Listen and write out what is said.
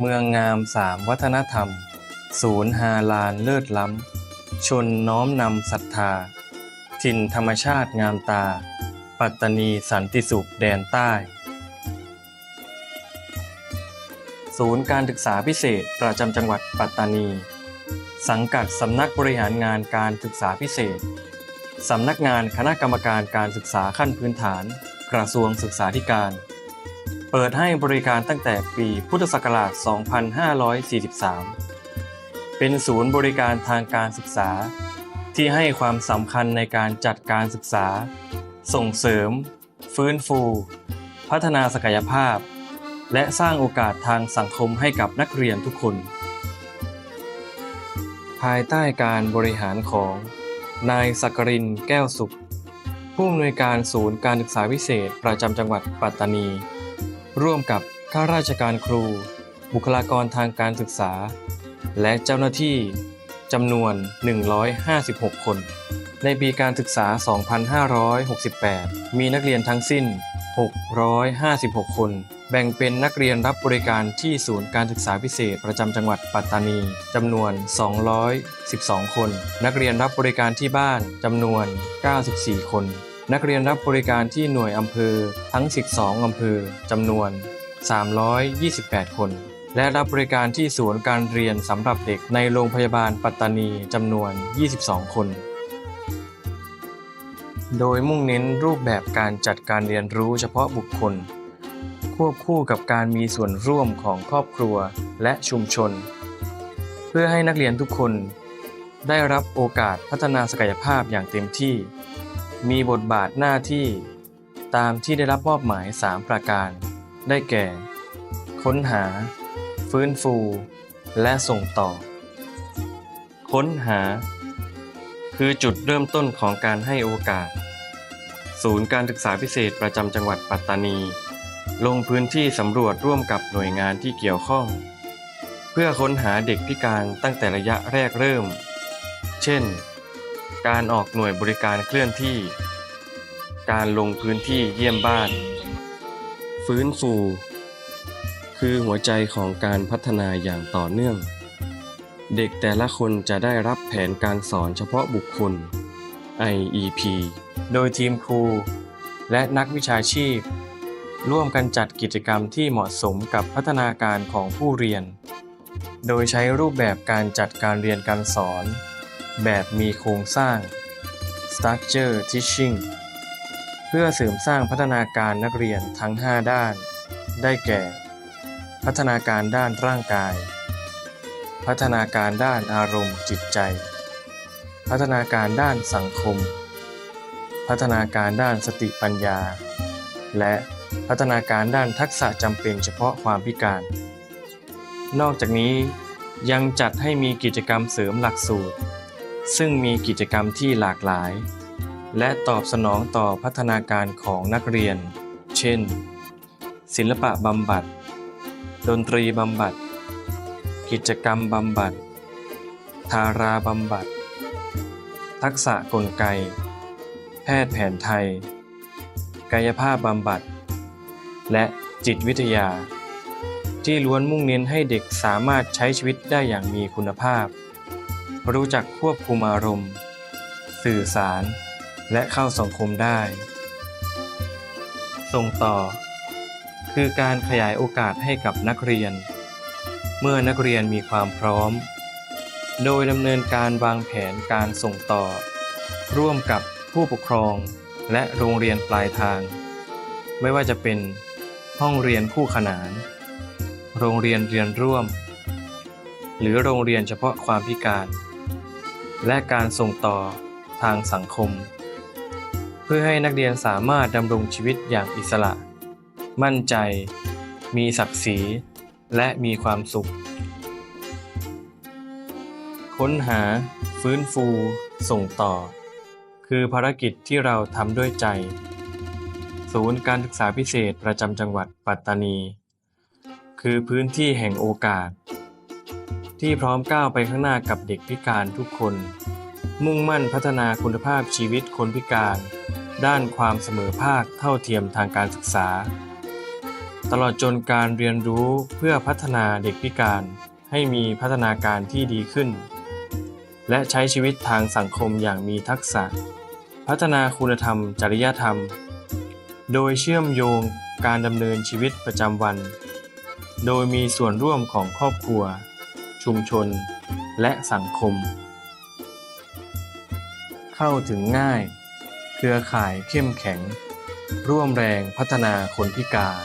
เมืองงามสามวัฒนธรรม ศูนย์ฮาลานเลิศล้ำ ชนน้อมนำศรัทธา ถิ่นธรรมชาติงามตา ปัตตานีสันติสุขแดนใต้ ศูนย์การศึกษาพิเศษประจำจังหวัดปัตตานี สังกัดสำนักบริหารงานการศึกษาพิเศษ สำนักงานคณะกรรมการการศึกษาขั้นพื้นฐาน กระทรวงศึกษาธิการ เปิดให้บริการตั้งแต่ปีพุทธศักราช 2543 เป็นศูนย์บริการทางการศึกษา ที่ให้ความสำคัญในการจัดการศึกษา ส่งเสริม ฟื้นฟู พัฒนาศักยภาพ และสร้างโอกาสทางสังคมให้กับนักเรียนทุกคน ภายใต้การบริหารของ นายสักกรินแก้วสุขผู้อำนวยการศูนย์การศึกษาพิเศษประจำจังหวัดปัตตานี ร่วมกับข้าราชการครู บุคลากรทางการศึกษา และเจ้าหน้าที่จำนวน 156 คน ในปีการศึกษา 2568 มีนักเรียนทั้งสิ้น 656 คน แบ่งเป็นนักเรียนรับบริการที่ศูนย์การศึกษาพิเศษประจำจังหวัดปัตตานีจำนวน 212 คน นักเรียนรับบริการที่บ้านจำนวน 94 คน นักเรียนรับบริการที่หน่วยอำเภอทั้ง 12 อำเภอจำนวน 328 คน และรับบริการที่ศูนย์การเรียนสำหรับเด็กในโรงพยาบาลปัตตานีจำนวน 22 คน โดยมุ่งเน้นรูปแบบการจัดการเรียนรู้เฉพาะบุคคล ควบคู่กับการมีส่วนร่วมของครอบครัวและชุมชน เพื่อให้นักเรียนทุกคน ได้รับโอกาสพัฒนาศักยภาพอย่างเต็มที่ มีบทบาทหน้าที่ตามที่ได้รับมอบหมาย 3 ประการ ได้แก่ ค้นหา ฟื้นฟู และส่งต่อ ค้นหา คือจุดเริ่มต้นของการให้โอกาส ศูนย์การศึกษาพิเศษประจำจังหวัดปัตตานี ลงพื้นที่สำรวจร่วมกับหน่วยงานที่เกี่ยวข้อง เพื่อค้นหาเด็กพิการตั้งแต่ระยะแรกเริ่ม เช่น การออกหน่วยบริการเคลื่อนที่ การลงพื้นที่เยี่ยมบ้าน ฟื้นฟู คือหัวใจของการพัฒนาอย่างต่อเนื่อง เด็กแต่ละคนจะได้รับแผนการสอนเฉพาะบุคคล IEP โดยทีมครู และนักวิชาชีพ ร่วมกันจัดกิจกรรมที่เหมาะสมกับพัฒนาการของผู้เรียน โดยใช้รูปแบบการจัดการเรียนการสอน แบบมีโครงสร้าง structure teaching เพื่อเสริมสร้างพัฒนาการนักเรียนทั้ง 5 ด้าน ได้แก่ พัฒนาการด้านร่างกาย พัฒนาการด้านอารมณ์จิตใจ พัฒนาการด้านสังคม พัฒนาการด้านสติปัญญา และพัฒนาการด้านทักษะจำเป็นเฉพาะความพิการ นอกจากนี้ยังจัดให้มีกิจกรรมเสริมหลักสูตร ซึ่งมีกิจกรรมที่หลากหลาย และตอบสนองต่อพัฒนาการของนักเรียน เช่น ศิลปะบำบัด ดนตรีบำบัด กิจกรรมบำบัด ทาราบำบัด ทักษะกลไก แพทย์แผนไทย กายภาพบำบัด และจิตวิทยา ที่ล้วนมุ่งเน้นให้เด็กสามารถใช้ชีวิตได้อย่างมีคุณภาพ รู้จักควบคุมอารมณ์ สื่อสาร และเข้าสังคมได้ ส่งต่อ คือการขยายโอกาสให้กับนักเรียน เมื่อนักเรียนมีความพร้อม โดยดำเนินการวางแผนการส่งต่อ ร่วมกับผู้ปกครองและโรงเรียนปลายทาง ไม่ว่าจะเป็นห้องเรียนคู่ขนาน โรงเรียนเรียนร่วม หรือโรงเรียนเฉพาะความพิการ และการส่งต่อทางสังคม เพื่อให้นักเรียนสามารถดำรงชีวิตอย่างอิสระ มั่นใจ มีศักดิ์ศรี และมีความสุข ค้นหา ฟื้นฟู ส่งต่อ คือภารกิจที่เราทำด้วยใจ ศูนย์การศึกษาพิเศษประจำจังหวัดปัตตานี คือพื้นที่แห่งโอกาส ที่พร้อมก้าวไปข้างหน้ากับเด็กพิการทุกคน มุ่งมั่นพัฒนาคุณภาพชีวิตคนพิการ ด้านความเสมอภาคเท่าเทียมทางการศึกษา ตลอดจนการเรียนรู้เพื่อพัฒนาเด็กพิการให้มีพัฒนาการที่ดีขึ้น และใช้ชีวิตทางสังคมอย่างมีทักษะ พัฒนาคุณธรรม จริยธรรม โดยเชื่อมโยงการดำเนินชีวิตประจำวัน โดยมีส่วนร่วมของครอบครัว ชุมชน และสังคม เข้าถึงง่าย เครือข่ายเข้มแข็ง ร่วมแรงพัฒนาคนพิการ